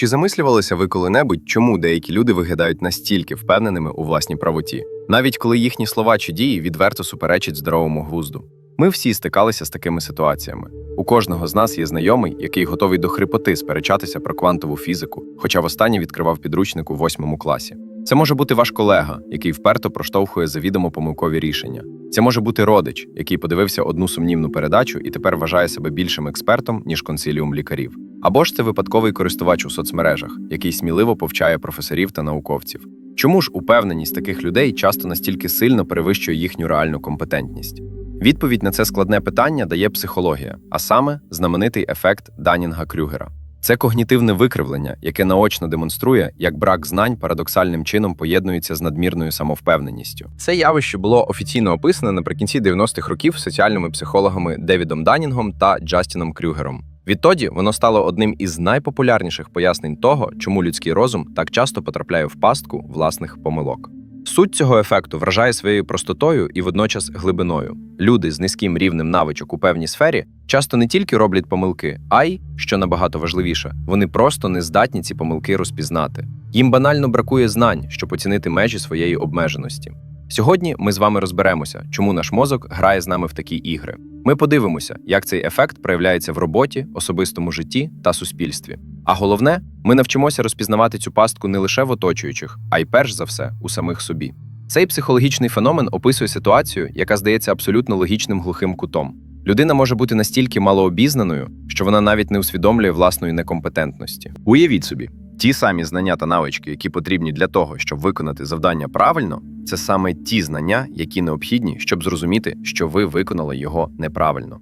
Чи замислювалися ви коли-небудь, чому деякі люди виглядають настільки впевненими у власній правоті, навіть коли їхні слова чи дії відверто суперечать здоровому глузду? Ми всі стикалися з такими ситуаціями. У кожного з нас є знайомий, який готовий до хрипоти сперечатися про квантову фізику, хоча востаннє відкривав підручник у восьмому класі. Це може бути ваш колега, який вперто проштовхує завідомо помилкові рішення. Це може бути родич, який подивився одну сумнівну передачу і тепер вважає себе більшим експертом, ніж консиліум лікарів. Або ж це випадковий користувач у соцмережах, який сміливо повчає професорів та науковців. Чому ж упевненість таких людей часто настільки сильно перевищує їхню реальну компетентність? Відповідь на це складне питання дає психологія, а саме знаменитий ефект Данінга Крюгера. Це когнітивне викривлення, яке наочно демонструє, як брак знань парадоксальним чином поєднується з надмірною самовпевненістю. Це явище було офіційно описане наприкінці 90-х років соціальними психологами Девідом Данінгом та Джастіном Крюгером. Відтоді воно стало одним із найпопулярніших пояснень того, чому людський розум так часто потрапляє в пастку власних помилок. Суть цього ефекту вражає своєю простотою і водночас глибиною. Люди з низьким рівнем навичок у певній сфері часто не тільки роблять помилки, а й, що набагато важливіше, вони просто не здатні ці помилки розпізнати. Їм банально бракує знань, щоб оцінити межі своєї обмеженості. Сьогодні ми з вами розберемося, чому наш мозок грає з нами в такі ігри. Ми подивимося, як цей ефект проявляється в роботі, особистому житті та суспільстві. А головне, ми навчимося розпізнавати цю пастку не лише в оточуючих, а й перш за все у самих собі. Цей психологічний феномен описує ситуацію, яка здається абсолютно логічним глухим кутом. Людина може бути настільки малообізнаною, що вона навіть не усвідомлює власної некомпетентності. Уявіть собі, ті самі знання та навички, які потрібні для того, щоб виконати завдання правильно, це саме ті знання, які необхідні, щоб зрозуміти, що ви виконали його неправильно.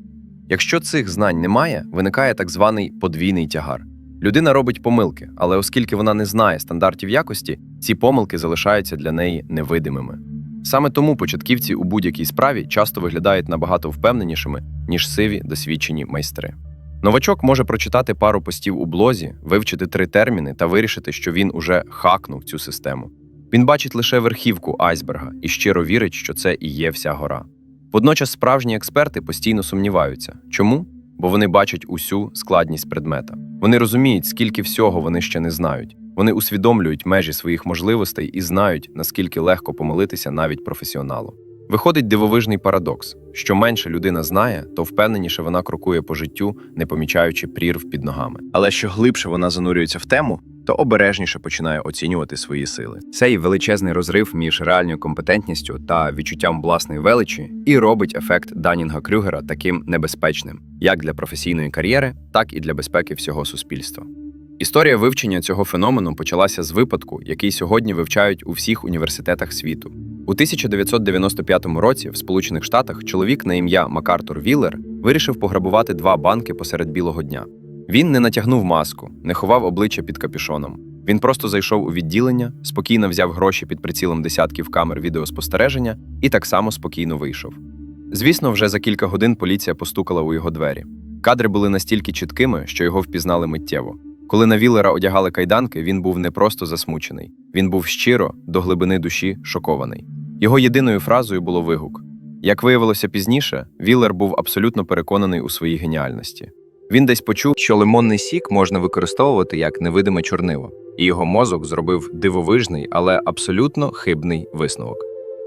Якщо цих знань немає, виникає так званий подвійний тягар. Людина робить помилки, але оскільки вона не знає стандартів якості, ці помилки залишаються для неї невидимими. Саме тому початківці у будь-якій справі часто виглядають набагато впевненішими, ніж сиві досвідчені майстри. Новачок може прочитати пару постів у блозі, вивчити три терміни та вирішити, що він уже хакнув цю систему. Він бачить лише верхівку айсберга і щиро вірить, що це і є вся гора. Водночас справжні експерти постійно сумніваються. Чому? Бо вони бачать усю складність предмета. Вони розуміють, скільки всього вони ще не знають. Вони усвідомлюють межі своїх можливостей і знають, наскільки легко помилитися навіть професіоналу. Виходить дивовижний парадокс: що менше людина знає, то впевненіше вона крокує по життю, не помічаючи прірв під ногами. Але що глибше вона занурюється в тему, то обережніше починає оцінювати свої сили. Цей величезний розрив між реальною компетентністю та відчуттям власної величі і робить ефект Данінга Крюгера таким небезпечним, як для професійної кар'єри, так і для безпеки всього суспільства. Історія вивчення цього феномену почалася з випадку, який сьогодні вивчають у всіх університетах світу. У 1995 році в Сполучених Штатах чоловік на ім'я Макартур Віллер вирішив пограбувати два банки посеред білого дня. Він не натягнув маску, не ховав обличчя під капюшоном. Він просто зайшов у відділення, спокійно взяв гроші під прицілом десятків камер відеоспостереження і так само спокійно вийшов. Звісно, вже за кілька годин поліція постукала у його двері. Кадри були настільки чіткими, що його впізнали миттєво. Коли на Віллера одягали кайданки, він був не просто засмучений, він був щиро, до глибини душі шокований. Його єдиною фразою було вигук. Як виявилося пізніше, Віллер був абсолютно переконаний у своїй геніальності. Він десь почув, що лимонний сік можна використовувати як невидиме чорниво, і його мозок зробив дивовижний, але абсолютно хибний висновок.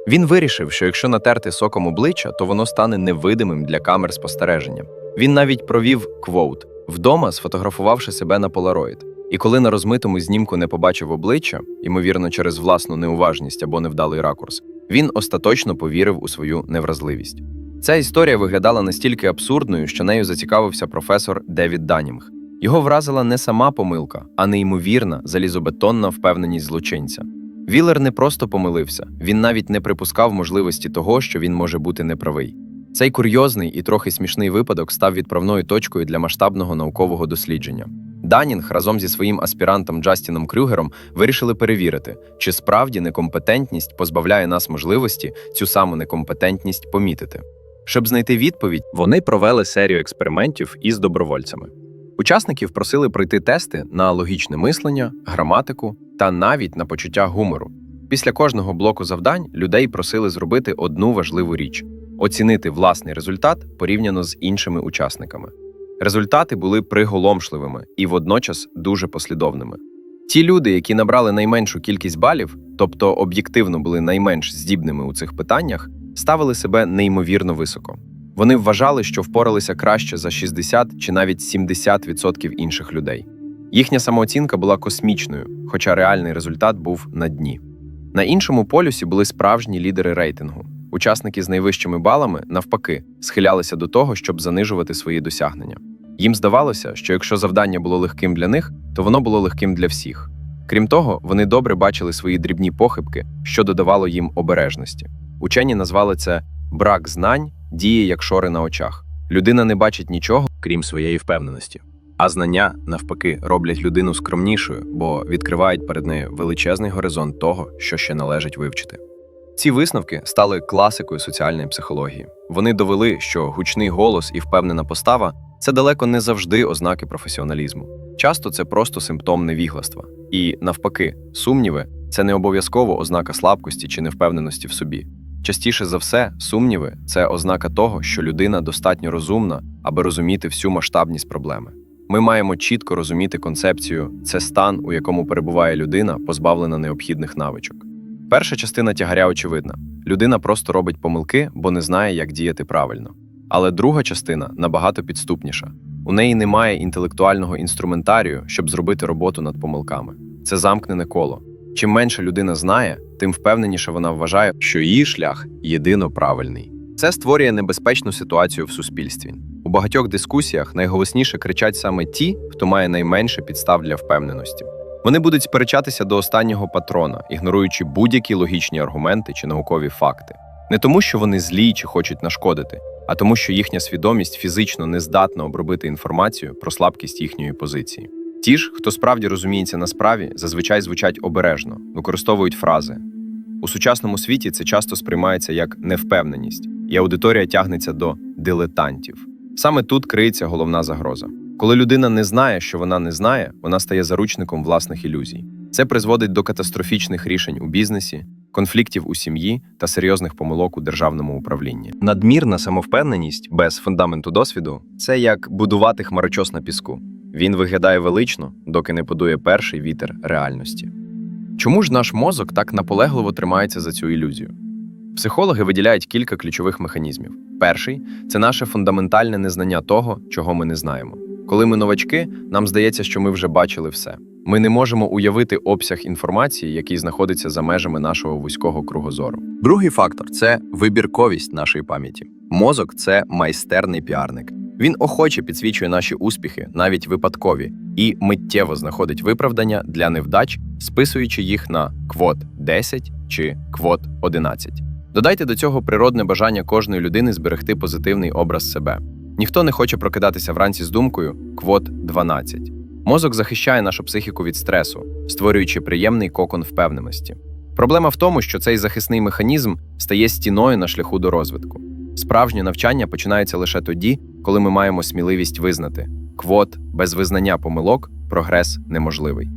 Він вирішив, що якщо натерти соком обличчя, то воно стане невидимим для камер спостереження. Він навіть провів квоут вдома, сфотографувавши себе на полароїд. І коли на розмитому знімку не побачив обличчя, ймовірно, через власну неуважність або невдалий ракурс, він остаточно повірив у свою невразливість. Ця історія виглядала настільки абсурдною, що нею зацікавився професор Девід Данінг. Його вразила не сама помилка, а неймовірна залізобетонна впевненість злочинця. Віллер не просто помилився, він навіть не припускав можливості того, що він може бути неправий. Цей курйозний і трохи смішний випадок став відправною точкою для масштабного наукового дослідження. Данінг разом зі своїм аспірантом Джастіном Крюгером вирішили перевірити, чи справді некомпетентність позбавляє нас можливості цю саму некомпетентність помітити. Щоб знайти відповідь, вони провели серію експериментів із добровольцями. Учасників просили пройти тести на логічне мислення, граматику та навіть на почуття гумору. Після кожного блоку завдань людей просили зробити одну важливу річ оцінити власний результат порівняно з іншими учасниками. Результати були приголомшливими і водночас дуже послідовними. Ті люди, які набрали найменшу кількість балів, тобто об'єктивно були найменш здібними у цих питаннях, ставили себе неймовірно високо. Вони вважали, що впоралися краще за 60 чи навіть 70% інших людей. Їхня самооцінка була космічною, хоча реальний результат був на дні. На іншому полюсі були справжні лідери рейтингу. Учасники з найвищими балами, навпаки, схилялися до того, щоб занижувати свої досягнення. Їм здавалося, що якщо завдання було легким для них, то воно було легким для всіх. Крім того, вони добре бачили свої дрібні похибки, що додавало їм обережності. Учені назвали це брак знань діє як шори на очах. Людина не бачить нічого, крім своєї впевненості. А знання, навпаки, роблять людину скромнішою, бо відкривають перед нею величезний горизонт того, що ще належить вивчити. Ці висновки стали класикою соціальної психології. Вони довели, що гучний голос і впевнена постава це далеко не завжди ознаки професіоналізму. Часто це просто симптом невігластва. І навпаки, сумніви це не обов'язково ознака слабкості чи невпевненості в собі. Частіше за все, сумніви це ознака того, що людина достатньо розумна, аби розуміти всю масштабність проблеми. Ми маємо чітко розуміти концепцію це стан, у якому перебуває людина, позбавлена необхідних навичок. Перша частина тягаря очевидна: людина просто робить помилки, бо не знає, як діяти правильно. Але друга частина набагато підступніша. У неї немає інтелектуального інструментарію, щоб зробити роботу над помилками. Це замкнене коло. Чим менше людина знає, тим впевненіше вона вважає, Що її шлях єдино правильний. це створює небезпечну ситуацію в суспільстві. У багатьох дискусіях найголосніше кричать саме ті, хто має найменше підстав для впевненості. Вони будуть сперечатися до останнього патрона, ігноруючи будь-які логічні аргументи чи наукові факти. Не тому, що вони злі чи хочуть нашкодити, а тому, що їхня свідомість фізично не здатна обробити інформацію про слабкість їхньої позиції. Ті ж, хто справді розуміється на справі, зазвичай звучать обережно, використовують фрази. У сучасному світі це часто сприймається як невпевненість, і аудиторія тягнеться до дилетантів. Саме тут криється головна загроза. Коли людина не знає, що вона не знає, вона стає заручником власних ілюзій. Це призводить до катастрофічних рішень у бізнесі, конфліктів у сім'ї та серйозних помилок у державному управлінні. Надмірна самовпевненість без фундаменту досвіду Це як будувати хмарочос на піску. Він виглядає велично, доки не подує перший вітер реальності. Чому ж наш мозок так наполегливо тримається за цю ілюзію? Психологи виділяють кілька ключових механізмів. Перший це наше фундаментальне незнання того, чого ми не знаємо. Коли ми новачки, нам здається, що ми вже бачили все. Ми не можемо уявити обсяг інформації, який знаходиться за межами нашого вузького кругозору. Другий фактор це вибірковість нашої пам'яті. Мозок це майстерний піарник. Він охоче підсвічує наші успіхи, навіть випадкові, і миттєво знаходить виправдання для невдач, списуючи їх на квот 10 чи квот 11. Додайте до цього природне бажання кожної людини зберегти позитивний образ себе. Ніхто не хоче прокидатися вранці з думкою квот 12. Мозок захищає нашу психіку від стресу, створюючи приємний кокон впевненості. Проблема в тому, що цей захисний механізм стає стіною на шляху до розвитку. Справжнє навчання починається лише тоді, коли ми маємо сміливість визнати квот без визнання помилок прогрес неможливий.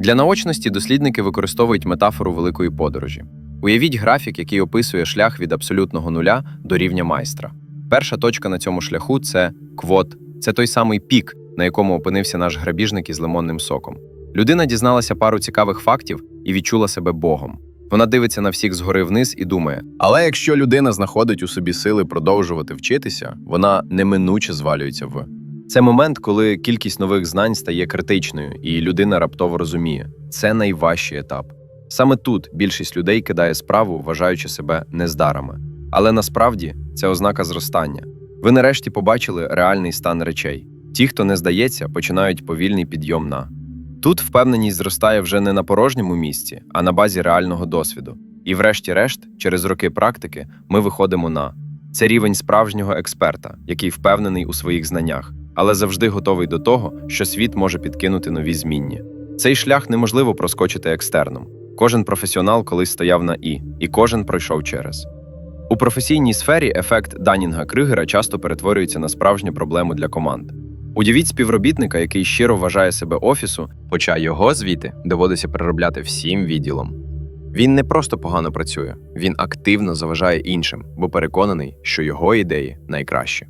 Для наочності дослідники використовують метафору великої подорожі. Уявіть графік, який описує шлях від абсолютного нуля до рівня майстра. Перша точка на цьому шляху це квот, це той самий пік, на якому опинився наш грабіжник із лимонним соком. Людина дізналася пару цікавих фактів і відчула себе Богом. Вона дивиться на всіх згори вниз і думає: Але якщо людина знаходить у собі сили продовжувати вчитися, вона неминуче звалюється в Це момент, коли кількість нових знань стає критичною, і людина раптово розуміє, це найважчий етап. Саме тут більшість людей кидає справу, вважаючи себе нездарами. Але насправді це ознака зростання. Ви нарешті побачили реальний стан речей. Ті, хто не здається, починають повільний підйом на. Тут впевненість зростає вже не на порожньому місці, а на базі реального досвіду. І, врешті-решт, через роки практики, ми виходимо на це рівень справжнього експерта, який впевнений у своїх знаннях, але завжди готовий до того, що світ може підкинути нові змінні. Цей шлях неможливо проскочити екстерном. Кожен професіонал колись стояв на і, і кожен пройшов через. У професійній сфері ефект Данінга Крюгера часто перетворюється на справжню проблему для команд. Уявіть співробітника, який щиро вважає себе офісу, хоча його звіти доводиться переробляти всім відділом. Він не просто погано працює, він активно заважає іншим, бо переконаний, що його ідеї найкращі.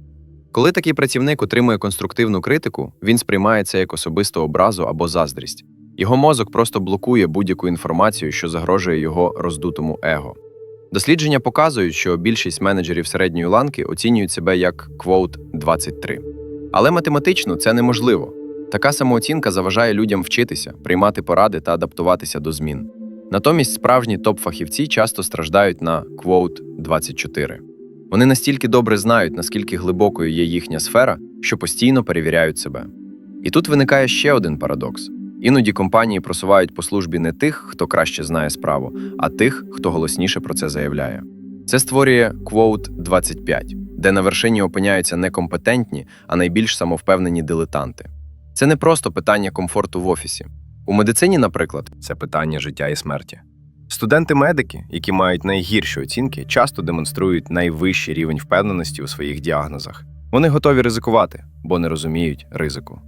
Коли такий працівник отримує конструктивну критику, він сприймає це як особисту образу або заздрість. Його мозок просто блокує будь-яку інформацію, що загрожує його роздутому его. Дослідження показують, що більшість менеджерів середньої ланки оцінюють себе як квоут 23. Але математично це неможливо. Така самооцінка заважає людям вчитися, приймати поради та адаптуватися до змін. Натомість справжні топ-фахівці часто страждають на квоут 24. Вони настільки добре знають, наскільки глибокою є їхня сфера, що постійно перевіряють себе. І тут виникає ще один парадокс: іноді компанії просувають по службі не тих, хто краще знає справу, а тих, хто голосніше про це заявляє. Це створює квоут 25, де на вершині опиняються не компетентні, а найбільш самовпевнені дилетанти. Це не просто питання комфорту в офісі. У медицині, наприклад, Це питання життя і смерті. Студенти-медики, які мають найгірші оцінки, часто демонструють найвищий рівень впевненості у своїх діагнозах. Вони готові ризикувати, бо не розуміють ризику.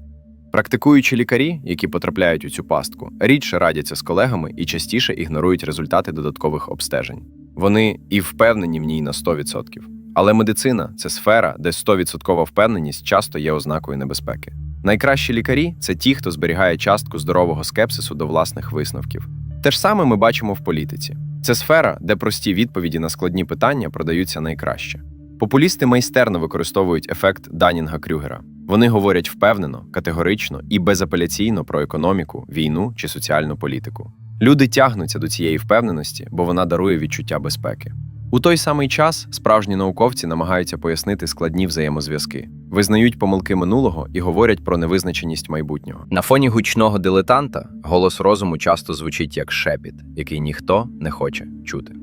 Практикуючі лікарі, які потрапляють у цю пастку, рідше радяться з колегами і частіше ігнорують результати додаткових обстежень. Вони і впевнені в ній на 100%. Але медицина це сфера, де 100% впевненість часто є ознакою небезпеки. Найкращі лікарі це ті, хто зберігає частку здорового скепсису до власних висновків. Те ж саме ми бачимо в політиці. Це сфера, де прості відповіді на складні питання продаються найкраще. Популісти майстерно використовують ефект Данінга Крюгера. Вони говорять впевнено, категорично і безапеляційно про економіку, війну чи соціальну політику. Люди тягнуться до цієї впевненості, бо вона дарує відчуття безпеки. У той самий час справжні науковці намагаються пояснити складні взаємозв'язки, визнають помилки минулого і говорять про невизначеність майбутнього. На фоні гучного дилетанта голос розуму часто звучить як шепіт, який ніхто не хоче чути.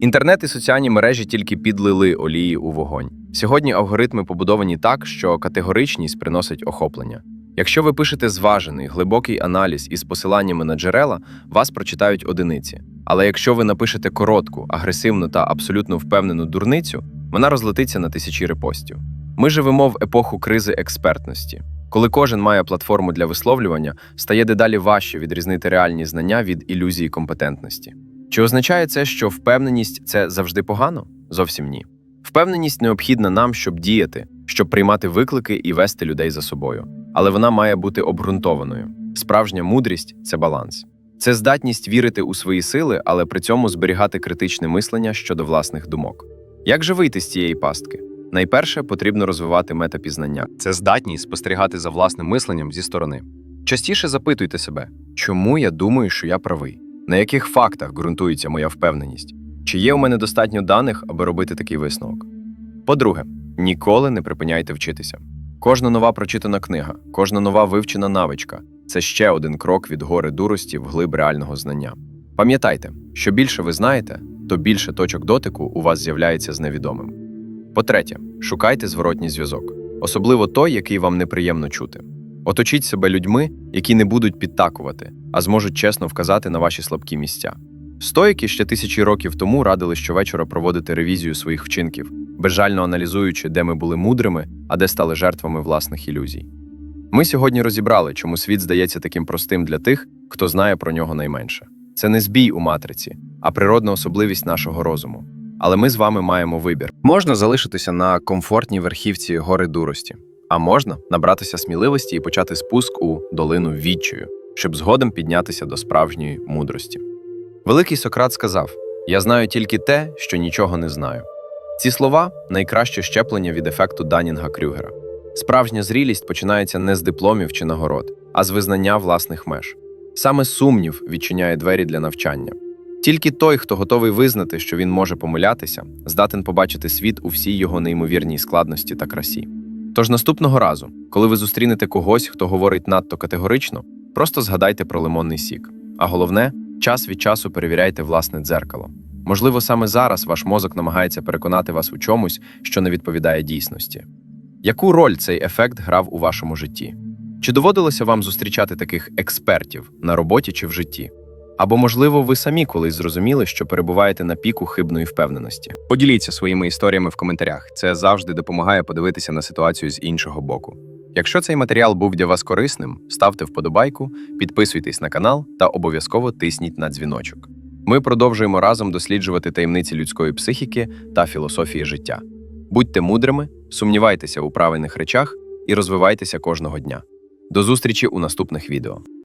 Інтернет і соціальні мережі тільки підлили олії у вогонь. Сьогодні алгоритми побудовані так, що категоричність приносить охоплення. Якщо ви пишете зважений, глибокий аналіз із посиланнями на джерела, вас прочитають одиниці. Але якщо ви напишете коротку, агресивну та абсолютно впевнену дурницю, вона розлетиться на тисячі репостів. Ми живемо в епоху кризи експертності. Коли кожен має платформу для висловлювання, стає дедалі важче відрізнити реальні знання від ілюзії компетентності. Чи означає це, що впевненість це завжди погано? Зовсім ні. Впевненість необхідна нам, щоб діяти, щоб приймати виклики і вести людей за собою. Але вона має бути обґрунтованою. Справжня мудрість це баланс. Це здатність вірити у свої сили, але при цьому зберігати критичне мислення щодо власних думок. Як же вийти з цієї пастки? Найперше потрібно розвивати метапізнання. Це здатність спостерігати за власним мисленням зі сторони. Частіше запитуйте себе, чому я думаю, що я правий? На яких фактах ґрунтується моя впевненість? Чи є у мене достатньо даних, аби робити такий висновок? По-друге, ніколи не припиняйте вчитися. Кожна нова прочитана книга, кожна нова вивчена навичка це ще один крок від гори дурості в глиб реального знання. Пам'ятайте, що більше ви знаєте, то більше точок дотику у вас з'являється з невідомим. По-третє, шукайте зворотній зв'язок, особливо той, який вам неприємно чути. Оточіть себе людьми, які не будуть підтакувати, а зможуть чесно вказати на ваші слабкі місця. Стоїки ще тисячі років тому радили щовечора проводити ревізію своїх вчинків, безжально аналізуючи, де ми були мудрими, а де стали жертвами власних ілюзій. Ми сьогодні розібрали, чому світ здається таким простим для тих, хто знає про нього найменше. Це не збій у матриці, а природна особливість нашого розуму. Але ми з вами маємо вибір. Можна залишитися на комфортній верхівці гори дурості, а можна набратися сміливості і почати спуск у долину відчаю, щоб згодом піднятися до справжньої мудрості. Великий Сократ сказав: Я знаю тільки те, що нічого не знаю. Ці слова найкраще щеплення від ефекту Данінга Крюгера. Справжня зрілість починається не з дипломів чи нагород, а з визнання власних меж. Саме сумнів відчиняє двері для навчання. Тільки той, хто готовий визнати, що він може помилятися, здатен побачити світ у всій його неймовірній складності та красі. Тож наступного разу, коли ви зустрінете когось, хто говорить надто категорично, просто згадайте про лимонний сік. А головне, час від часу перевіряйте власне дзеркало. Можливо, саме зараз ваш мозок намагається переконати вас у чомусь, що не відповідає дійсності. Яку роль цей ефект грав у вашому житті? Чи доводилося вам зустрічати таких експертів на роботі чи в житті? Або, можливо, ви самі колись зрозуміли, що перебуваєте на піку хибної впевненості? Поділіться своїми історіями в коментарях. Це завжди допомагає подивитися на ситуацію з іншого боку. Якщо цей матеріал був для вас корисним, ставте вподобайку, підписуйтесь на канал та обов'язково тисніть на дзвіночок. Ми продовжуємо разом досліджувати таємниці людської психіки та філософії життя. Будьте мудрими, сумнівайтеся у правильних речах і розвивайтеся кожного дня. До зустрічі у наступних відео.